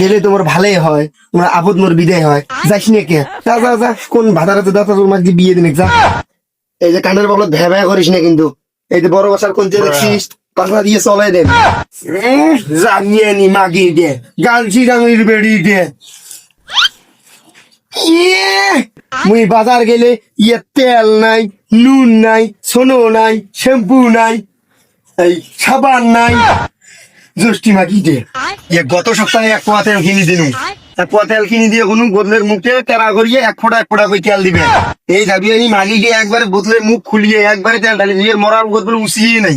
দিলে তোমার ভালোই হয়, তোমার আপদ মোর বিদায় হয়। যাইস না কে? যা যা যা, কোন ভাতারাতে দাতা তোর মাঝে বিয়ে দিনে, যা। এই যে কানের বলত ভ্যা ভ্যা করিস না কিন্তু। এই যে বড় বসার কোন যে দেখছিস পাখনা দিয়ে চলাই দেন জানিয়ে নি মাগি দে গালছি গাঙ্গির বেড়ি দে! মুই বাজার গেলে ইয়ে তেল নাই, নুন নাই, সোনো নাই, শ্যাম্পু নাই, এই সাবান নাই। জষ্টি মাগি দে গত সপ্তাহে এক পোয়া তেল কিনে দিনু এক পোয়া তেল কিনে দিয়ে কোনো বোতলের মুখে তেরা করিয়ে এক ফোঁটা এক ফোঁটা করে তেল দিবে। এই যাবি আমি মাগি গিয়ে একবারে বোতলের মুখ খুলিয়ে একবারে তেল ঢালি দিয়ে মরার বোতল উচিয়ে নাই।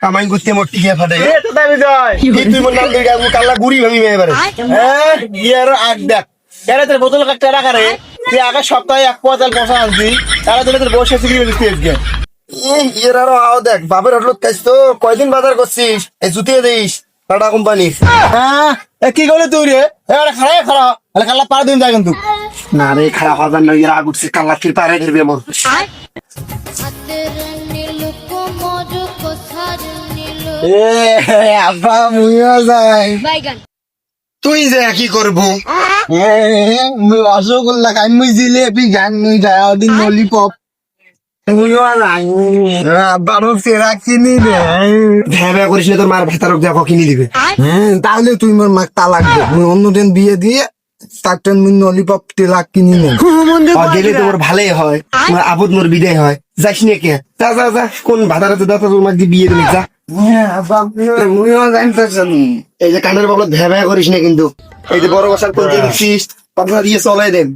কামাই করতে মোর টিকে ফাটে। এ তো দাবি জয় এই তুই মোর নাম দিয়ে কাল্লা গুড়ি ভাবি এবারে। হ্যাঁ ইয়ার আগ দেখ। এরা তোর বোতল কাটতে রাখা রে। তুই আগের সপ্তাহে এক পোয়া তেল পয়সা আনছি তারা তোর তোর বসে দিচ্ছি আজকে। আরও আও দেখ বাপের হোটেল খাইছ তো কয়দিন বাজার করছিস? এই জুতিয়ে দিস টাটা কোম্পানি হ্যাঁ? এ কি করলি তুই রে? খারাপ খারাপ তাহলে কাল্লা পার দিন যায় কিন্তু। না রে খারাপ হাজার নয় এর আগ উঠছে কাল্লা ফির পারে কোথার নীল এ আব্বা মুইও যাই বাইগান তুই যে কি করব। রসগোল্লা খাই মুই জিলেপি খাই মুই যায় ওদিন ললিপপ তাহলে তুই মোর মাক তালাক দে মুই অন্য দিন বিয়ে দিয়ে তার মুই ললিপপ তেলাক কিনি দিলে তোমার ভালোই হয় আপদ মোর বিদায় হয় যাইস না যা যা যা কোন ভাতারাতে দাতা তোর মাঝে বিয়ে দিনে যা মুইও জানতে চানি এই যে কানের ভ্যা ভ্যা করিস না কিন্তু। এই যে বড় বসার কোন দিয়ে চলাই দেন।